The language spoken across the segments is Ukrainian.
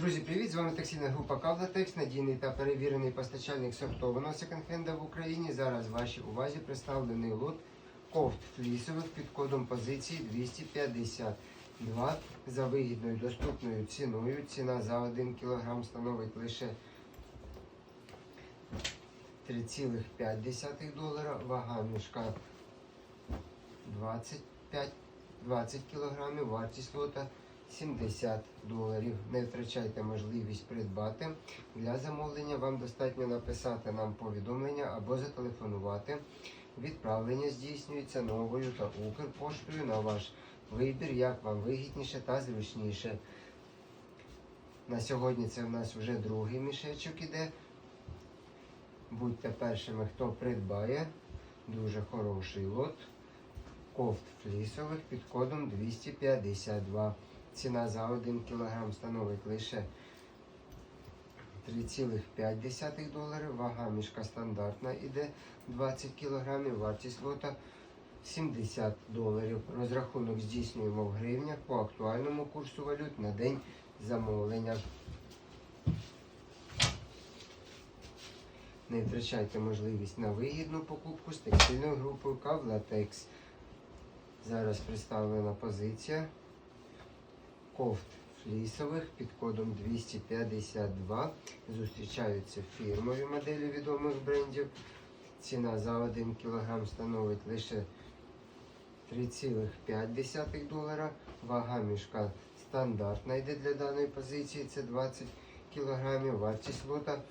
Друзі, привіт! З вами текстильна група Кавлатекс, надійний та перевірений постачальник сортованого секонд-хенда в Україні. Зараз вашій увазі представлений лот кофт флісових під кодом позиції 252 за вигідною доступною ціною. Ціна за 1 кг становить лише 3,5 долара, вага мішка 25 20 кг, вартість лота 70 доларів. Не втрачайте можливість придбати. Для замовлення вам достатньо написати нам повідомлення або зателефонувати. Відправлення здійснюється новою та Укрпоштою на ваш вибір, як вам вигідніше та зручніше. На сьогодні це в нас вже другий мішечок іде. Будьте першими, хто придбає. Дуже хороший лот. Кофт флісових під кодом 252. Ціна за 1 кг становить лише 3,5 доларів. Вага мішка стандартна іде 20 кг. Вартість лота 70 доларів. Розрахунок здійснюємо в гривнях по актуальному курсу валют на день замовлення. Не втрачайте можливість на вигідну покупку з текстильною групою Кавлатекс. Зараз представлена позиція кофт флісових під кодом 252. Зустрічаються фірмові моделі відомих брендів. Ціна за 1 кг становить лише 3,5 долара. Вага мішка стандартна йде для даної позиції. Це 20 кг. Вартість лота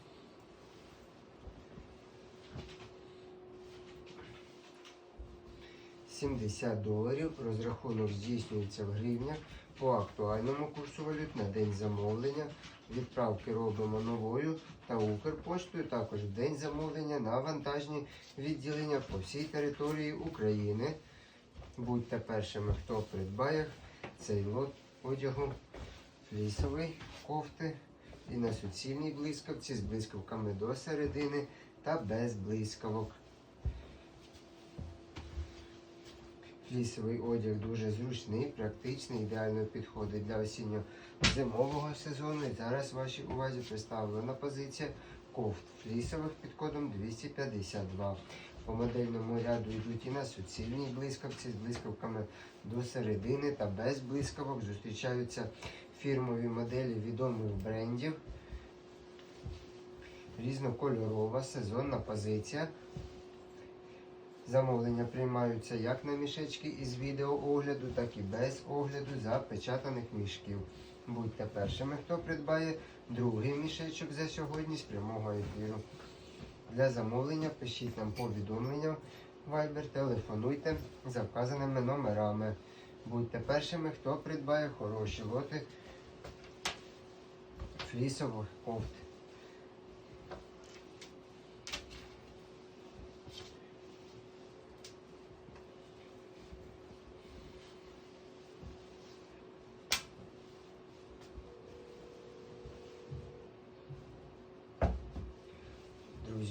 70 доларів. Розрахунок здійснюється в гривнях по актуальному курсу валют на день замовлення. Відправки робимо новою та Укрпоштою. Також день замовлення на вантажні відділення по всій території України. Будьте першими, хто придбає цей лот одягу флісовий кофти і на суцільній блискавці з блискавками до середини та без блискавок. Флісовий одяг дуже зручний, практичний, ідеально підходить для осінньо-зимового сезону. І зараз вашій увазі представлена позиція кофт флісових під кодом 252. По модельному ряду йдуть і на суцільній блискавці з блискавками до середини та без блискавок. Зустрічаються фірмові моделі відомих брендів. Різнокольорова сезонна позиція. Замовлення приймаються як на мішечки із відеоогляду, так і без огляду запечатаних мішків. Будьте першими, хто придбає другий мішечок за сьогодні з прямого ефіру. Для замовлення пишіть нам повідомлення Viber, телефонуйте за вказаними номерами. Будьте першими, хто придбає хороші лоти флісових кофт.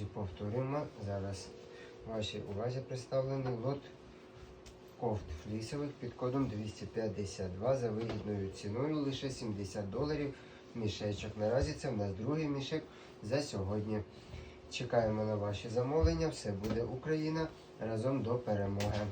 Друзі, повторюємо. Зараз вашій увазі представлений лот кофт флісових під кодом 252 за вигідною ціною лише 70 доларів мішечок. Наразі це в нас другий мішек за сьогодні. Чекаємо на ваші замовлення. Все буде Україна разом до перемоги.